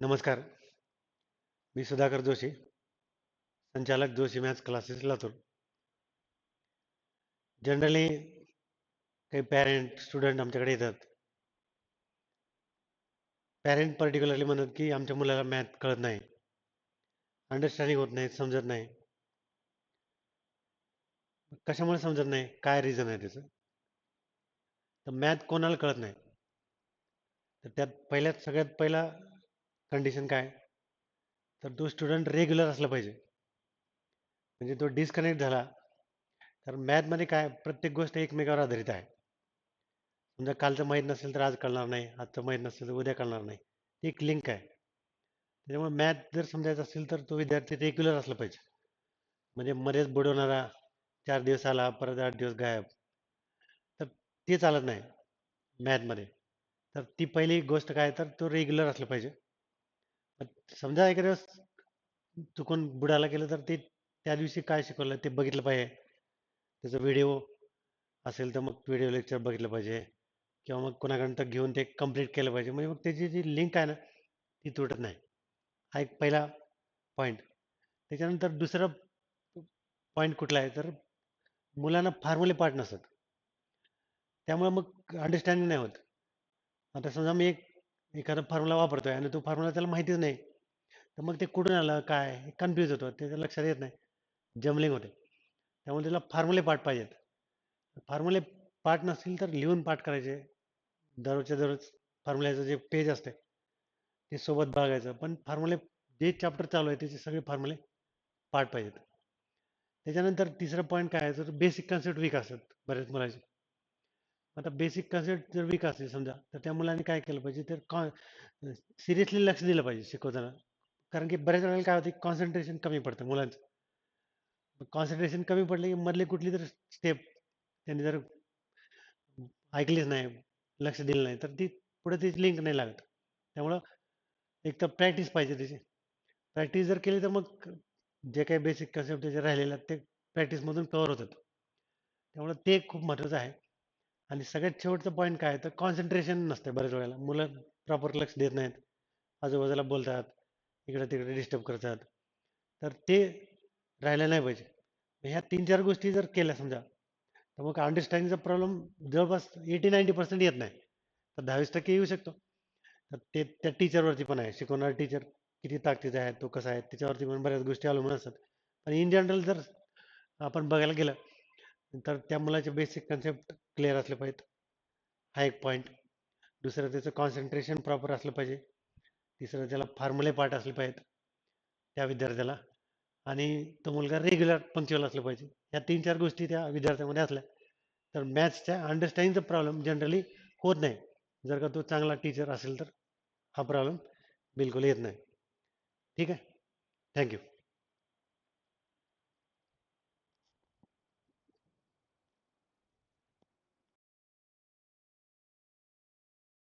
नमस्कार. मी सुधाकर जोशी संचालक Joshi maths classes Latur. Generally काही पॅरेंट स्टुडंट आमच्याकडे येतात. पॅरेंट पर्टिक्युलरली म्हणत की आमच्या मुलाला मॅथ कळत नाही. अंडरस्टँडिंग होत नाही समजत नाही. कशामुळे समजत नाही? काय रिझन आहे त्याचं? तर मॅथ कोणाला कळत नाही. तर त्यात पहिल्यात सगळ्यात पहिला कंडिशन काय तर तो स्टुडंट रेग्युलर असला पाहिजे. म्हणजे तो डिस्कनेक्ट झाला. तर मॅथमध्ये काय प्रत्येक गोष्ट एकमेकावर आधारित आहे. समजा कालचं माहीत नसेल तर आज कळणार नाही. आजचं माहीत नसेल तर उद्या कळणार नाही. ती एक लिंक आहे. त्याच्यामुळे मॅथ जर समजायचं असेल तर तो विद्यार्थी रेग्युलर असला पाहिजे. म्हणजे मध्येच बुडवणारा चार दिवस आला परत आठ दिवस गायब. तर ते चालत नाही मॅथमध्ये तर ती पहिली गोष्ट काय तर तो रेग्युलर असलं पाहिजे. समजा एखाद्या वेळेस चुकून बुडाला गेलं तर ते त्या दिवशी काय शिकवलं ते बघितलं पाहिजे. त्याचा व्हिडिओ असेल तर मग व्हिडिओ लेक्चर बघितलं पाहिजे किंवा मग कोणाकडं घेऊन ते कंप्लीट केलं पाहिजे. म्हणजे मग त्याची जी लिंक आहे ना ती तुटत नाही. हा एक पहिला पॉईंट त्याच्यानंतर दुसरा पॉईंट कुठला आहे? तर मुलांना फॉर्म्युले पार्ट नसतात त्यामुळे मग अंडरस्टँडिंग नाही होत. आता समजा मी एक एखादा फॉर्म्युला वापरतोय आणि तो फॉर्म्युला त्याला माहितीच नाही तर मग ते कुठून आलं काय कन्फ्यूज होतो त्याच्या लक्षात येत नाही. जमलिंग होते. त्यामुळे त्याला फॉर्म्युले पाठ पाहिजेत. फॉर्म्युले पाठ नसतील तर लिहून पाठ करायचे. दररोजच्या दररोज फॉर्म्युल्याचं जे पेज असते ते सोबत बघायचं. पण फॉर्म्युले जे चॅप्टर चालू आहे त्याचे सगळे फॉर्म्युले पाठ पाहिजेत. त्याच्यानंतर तिसरा पॉईंट काय आहे? तर बेसिक कन्सेप्ट वीक असतात बऱ्याच मुलाचे. आता बेसिक कन्सेप्ट जर वीक असेल समजा तर त्या मुलांनी काय केलं पाहिजे? तर कॉ सिरियसली लक्ष दिलं पाहिजे शिकवताना. कारण की बऱ्याच वेळेला काय होते कॉन्सन्ट्रेशन कमी पडतं मुलांचं. कॉन्सन्ट्रेशन कमी पडलं की मधली कुठली तर स्टेप त्यांनी जर ऐकलीच नाही लक्ष दिलं नाही तर ती पुढे त्याची लिंक नाही लागत. त्यामुळं एक तर प्रॅक्टिस पाहिजे त्याची. प्रॅक्टिस जर केली तर मग जे काही बेसिक कन्सेप्ट त्याचे राहिलेले आहेत ते प्रॅक्टिसमधून कव्हर होतात. त्यामुळं ते खूप महत्त्वाचं आहे. आणि सगळ्यात शेवटचं पॉईंट काय तर कॉन्सन्ट्रेशन नसतं बऱ्याच वेळेला. मुलं प्रॉपर लक्ष देत नाहीत. आजूबाजूला बोलतात. इकडे तिकडे डिस्टर्ब करतात. तर ते राहिलं नाही पाहिजे. ह्या तीन चार गोष्टी जर केल्या समजा तर मग अंडरस्टँडिंगचा प्रॉब्लेम जवळपास एटी नाईन्टी पर्सेंट येत नाही. तर दहावीस टक्के येऊ शकतो. तर ते त्या टीचरवरती पण आहे. शिकवणारा टीचर किती ताकदीचा आहे तो कसा आहे त्याच्यावरती पण बऱ्याच गोष्टी अवलंबून असतात. पण इन जनरल जर आपण बघायला गेलं तर त्या मुलाचे बेसिक कन्सेप्ट क्लिअर असले पाहिजेत. हा एक पॉईंट दुसरं त्याचं कॉन्सन्ट्रेशन प्रॉपर असलं पाहिजे. तिसरं त्याला फॉर्म्युले पार्ट असले पाहिजेत त्या विद्यार्थ्याला. आणि तो मुलगा रेग्युलर पंक्च्युअल असलं पाहिजे. या तीन चार गोष्टी त्या विद्यार्थ्यामध्ये असल्या. तर मॅथ्सच्या अंडरस्टँडिंगचा प्रॉब्लेम जनरली होत नाही. जर का तो चांगला टीचर असेल तर हा प्रॉब्लेम बिलकुल येत नाही. ठीक आहे? थँक्यू